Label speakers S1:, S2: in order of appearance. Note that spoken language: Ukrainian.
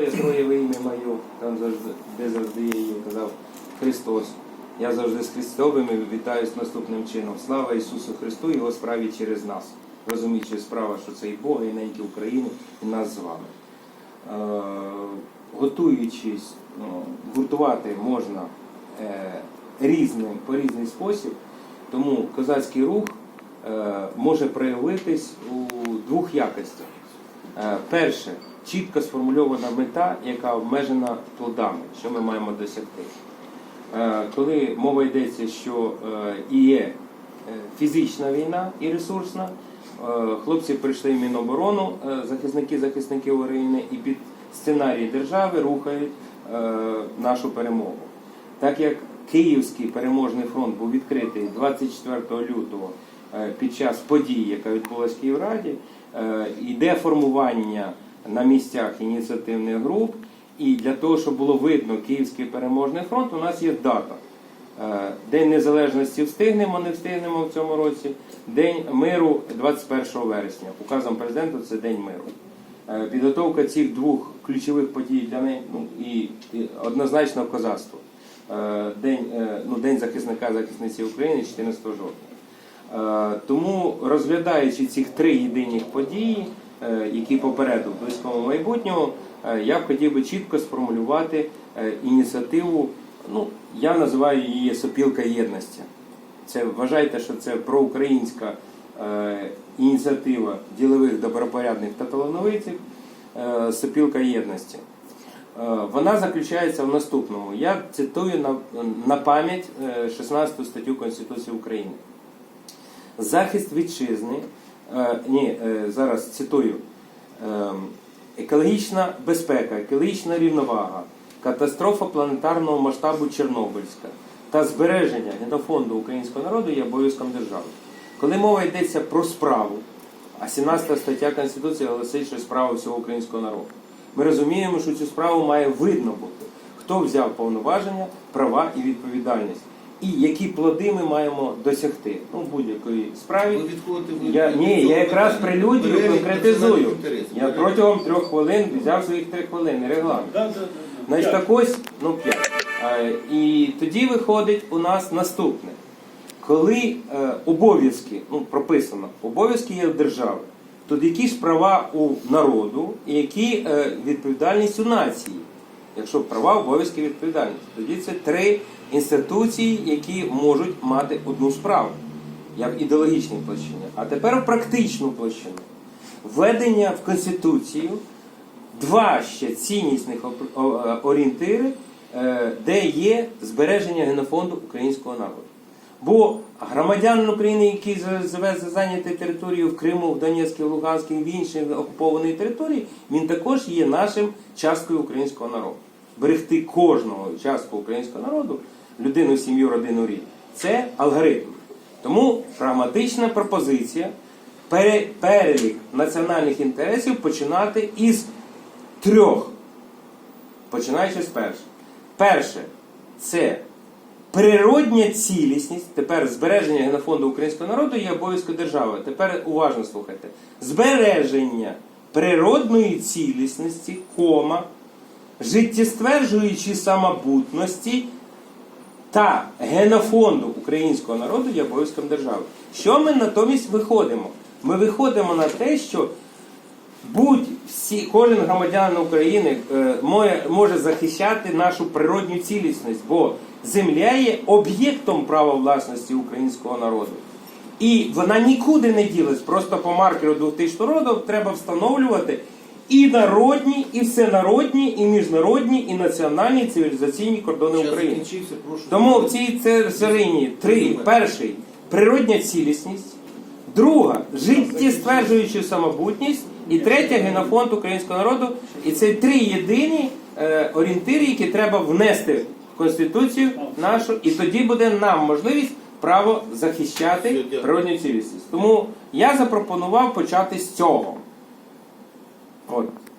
S1: Я троє во ім'я моє, там завжди, де завжди я її казав Христос. Я завжди з Христовими вітаюсь наступним чином. Слава Ісусу Христу, і Його справі через нас. Розуміючи справа, що це і Бог, і неньки України, і нас з вами. Е, готуючись, ну, гуртувати можна е, різним, по різний спосіб, тому козацький рух е, може проявитись у двох якостях. Перше, чітко сформульована мета, яка обмежена плодами, що ми маємо досягти. Е, Коли мова йдеться, що е, і є е, фізична війна і ресурсна, хлопці прийшли в Міноборону, е, захисники захисники України, і під сценарій держави рухають нашу перемогу. Так як Київський переможний фронт був відкритий 24 лютого під час події, яка відбулася в Київраді, йде формування на місцях ініціативних груп. І для того, щоб було видно Київський переможний фронт, у нас є дата. Е, День Незалежності встигнемо, не встигнемо в цьому році. День миру 21 вересня. Указом президента це День миру. Е, Підготовка цих двох ключових подій для неї ну, і, і однозначно козацтво. Е, День, ну, День захисника захисниці України 14 жовтня. Тому розглядаючи ці три єдині події, е, які попереду в близькому майбутньому, е, я б хотів би чітко сформулювати е, ініціативу. Ну, я називаю її сопілка єдності. Це вважайте, що це проукраїнська ініціатива ділових добропорядних та талановитих е, сопілка єдності. Вона заключається в наступному. Я цитую на, на пам'ять е, 16 статтю Конституції України. Захист вітчизни, ні, е, зараз цитую, е, екологічна безпека, екологічна рівновага, катастрофа планетарного масштабу Чорнобильська та збереження генофонду українського народу є обов'язком держави. Коли мова йдеться про справу, а 17 стаття Конституції оголосить, що справа всього українського народу. Ми розуміємо, що цю справу має видно бути, хто взяв повноваження, права і відповідальність, і які плоди ми маємо досягти ну, будь-якій справі.
S2: Ви відходите в-
S1: Я, ні, я якраз прелюдію конкретизую. Я протягом трьох хвилин взяв своїх три хвилини, регламент.
S3: Да, да, да, да.
S1: Значить, так ось, ну п'ять. І тоді виходить у нас наступне. Коли е, обов'язки, ну прописано, обов'язки є в держави, то які ж права у народу і які е, відповідальність у нації? Якщо права, обов'язки, відповідальність, тоді це три інституції, які можуть мати одну справу, як в ідеологічній. А тепер в практичну площину. Введення в Конституцію два ще ціннісних е, орієнтири, е, де є збереження генофонду українського народу. Бо громадянин України, який живе за зайнятою територією в Криму, в Донецькій, в Луганській, в іншій окупованій території, він також є нашим часткою українського народу. Берегти кожного частку українського народу, людину, сім'ю, родину, рід. Це алгоритм. Тому прагматична пропозиція перелік національних інтересів починати із трьох. Починаючи з першого. Перше це природня цілісність. Тепер збереження генофонду українського народу є обов'язком держави. Тепер уважно слухайте. Збереження природної цілісності, кома, життєстверджуючої самобутності та генофонду українського народу є обов'язком держави. Що ми натомість виходимо? Ми виходимо на те, що будь всі, кожен громадянин України е, може захищати нашу природню цілісність, бо земля є об'єктом права власності українського народу. І вона нікуди не ділась. Просто по маркеру 2000 року треба встановлювати і народні, і всенародні, і міжнародні, і національні цивілізаційні кордони
S2: Час
S1: України. Тому в цій царині три. Перший природня цілісність, друга життєстверджуюча самобутність, і третя генофонд українського народу. І це три єдині е, орієнтири, які треба внести в Конституцію нашу, і тоді буде нам можливість право захищати природню цілісність. Тому я запропонував почати з цього. От,